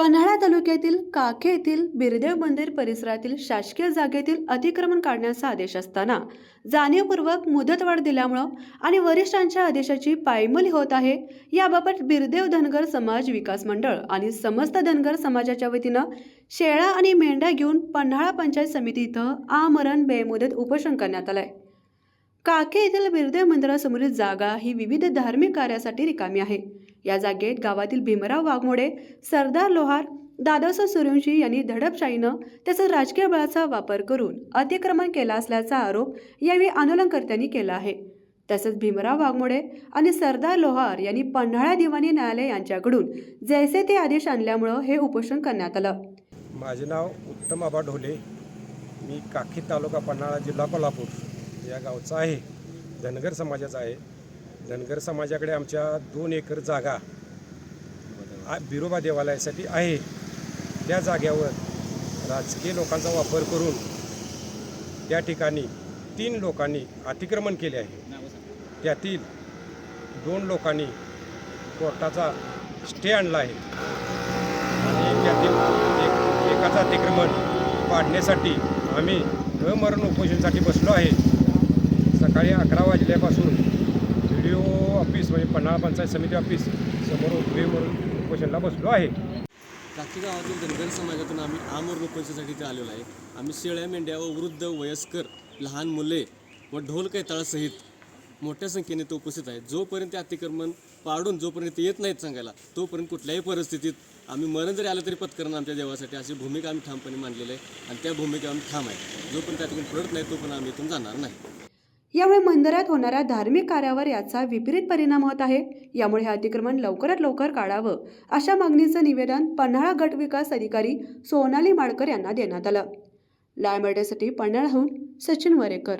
पन्हाळा तालुक्यातील काखे येथील बिरदेव मंदिर परिसरातील शासकीय जागेतील अतिक्रमण काढण्याचा आदेश असताना जाणीवपूर्वक मुदतवाढ दिल्यामुळं आणि वरिष्ठांच्या आदेशाची पायमली होत आहे याबाबत बिरदेव धनगर समाज विकास मंडळ आणि समस्त धनगर समाजाच्या वतीनं शेळा आणि मेंढ्या घेऊन पन्हाळा पंचायत समिती इथं आमरण बेमुदत उपोषण करण्यात आलंय. काके येथील बिरदेव मंदिरासमोरील जागा ही विविध धार्मिक कार्यासाठी रिकामी आहे. या जागेत गावातील भीमराव वाघमोडे सरदार लोहार दादासा सूर्यवंशी यांनी धडपशाहीनं त्याचा राजकीय बळाचा वापर करून अतिक्रमण केला असल्याचा आरोप यावेळी आंदोलनकर्त्यांनी केला आहे. तसंच भीमराव वाघमोडे आणि सरदार लोहार यांनी पन्हाळा दिवाणी न्यायालय यांच्याकडून जैसे ते आदेश आणल्यामुळं हे उपोषण करण्यात आलं. माझे नाव उत्तम आबा ढोले. मी काखी तालुका पन्हाळा जिल्हा कोल्हापूर या गावचा आहे. धनगर समाजाचा आहे. धनगर समाजाकडे आमच्या दोन एकर जागा बिरोबा देवालयासाठी आहे. त्या जाग्यावर राजकीय लोकांचा वापर करून त्या ठिकाणी तीन लोकांनी अतिक्रमण केले आहे. त्यातील दोन लोकांनी कोर्टाचा स्टे आणला आहे. आणि त्यातील एक एकाचं अतिक्रमण पाडण्यासाठी आम्ही अमरण उपोषणसाठी बसलो आहे. सकाळी अकरा वाजल्यापासून व्हिडिओ ऑफिस म्हणजे पन्हाळा पंचायत समिती ऑफिस. समोर उभे म्हणून उपोषणला बसलो आहे. काकी गावातील धनगर समाजातून आम्ही आमोर उपोषणासाठी इथे आलेलो आहे. आम्ही शेळ्या मेंढ्या व वृद्ध वयस्कर लहान मुले व ढोल कैताळासहित मोठ्या संख्येने ते उपस्थित आहेत. जोपर्यंत ते अतिक्रमण पाडून जोपर्यंत ते येत नाहीत सांगायला तोपर्यंत कुठल्याही परिस्थितीत आम्ही मरण जरी आलं तरी पत्करणं आमच्या देवासाठी अशी भूमिका आम्ही ठामपणे मांडलेली आहे आणि त्या भूमिका आम्ही ठाम आहे. जोपर्यंत अतिक्रमण पडत नाही तोपर्यंत आम्ही इथून जाणार नाही. यामुळे मंदिरात होणाऱ्या धार्मिक कार्यावर याचा विपरीत परिणाम होत आहे. यामुळे हे अतिक्रमण लवकरात लवकर काढावं अशा मागणीचं निवेदन पन्हाळा गट विकास अधिकारी सोनाली माडकर यांना देण्यात आलं. लायमर्डेसाठी पन्हाळाहून सचिन वरेकर.